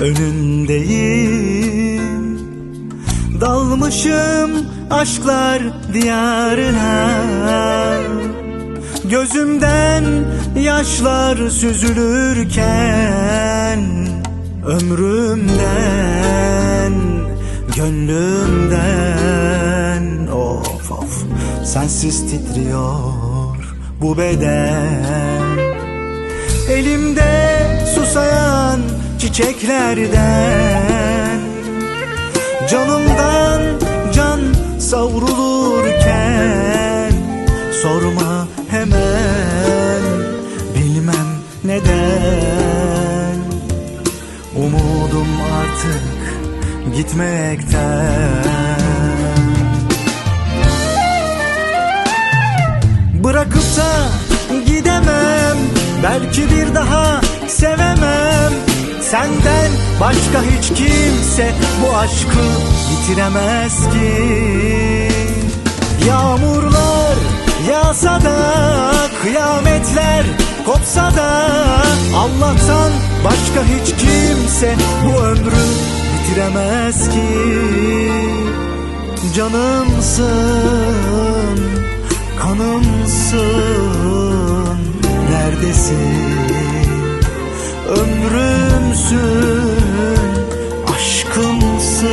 önündeyim. Dalmışım aşklar diyarına. Gözümden yaşlar süzülürken Ömrümden, gönlümden. Of of sensiz titriyor bu beden Elimde susayan çiçeklerden. Canımdan can savrulurken Sorma hemen bilmem neden. Umudum artık gitmekten. Bırakıp da Belki bir daha sevemem. Senden başka hiç kimse Bu aşkı bitiremez ki. Yağmurlar yağsa da Kıyametler kopsa da Allah'tan başka hiç kimse Bu ömrü bitiremez ki. Canımsın ömrümsün aşkımsın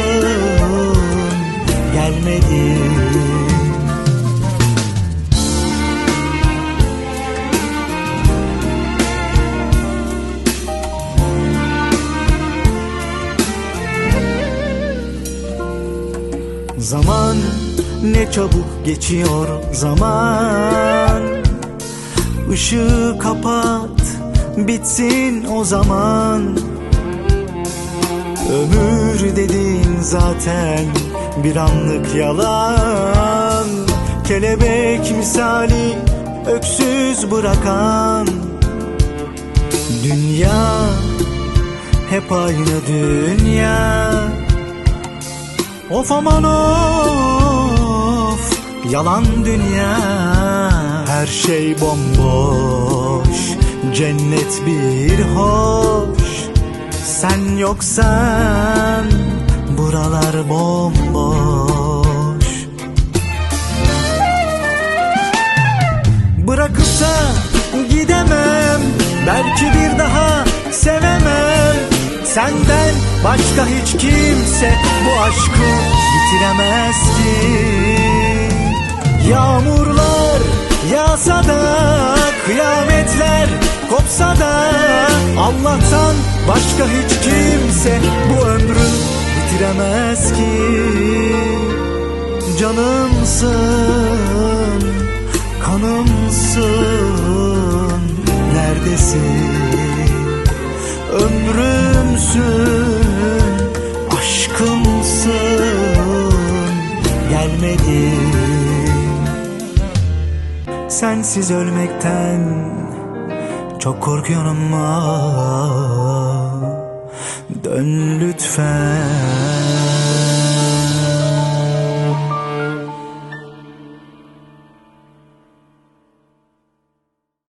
gelmedin Zaman ne çabuk geçiyor zaman. Işığı kapat bitsin o zaman. Ömür dediğin zaten bir anlık yalan. Kelebek misali öksüz bırakan. Dünya hep aynı dünya. Of aman of Yalan dünya. Her şey bomboş Cennet bir hoş. Sen yoksan Buralar bomboş. Bırakıp da gidemem Belki bir daha sevemem. Senden başka hiç kimse Bu aşkı bitiremez ki. Yağmurlar yağsa da Kıyametler kopsa da Allah'tan başka hiç kimse Bu ömrü bitiremez ki. Canımsın kanımsın neredesin? Ömrümsün aşkımsın gelmedin. Sensiz ölmekten çok korkuyorum ama. Dön lütfen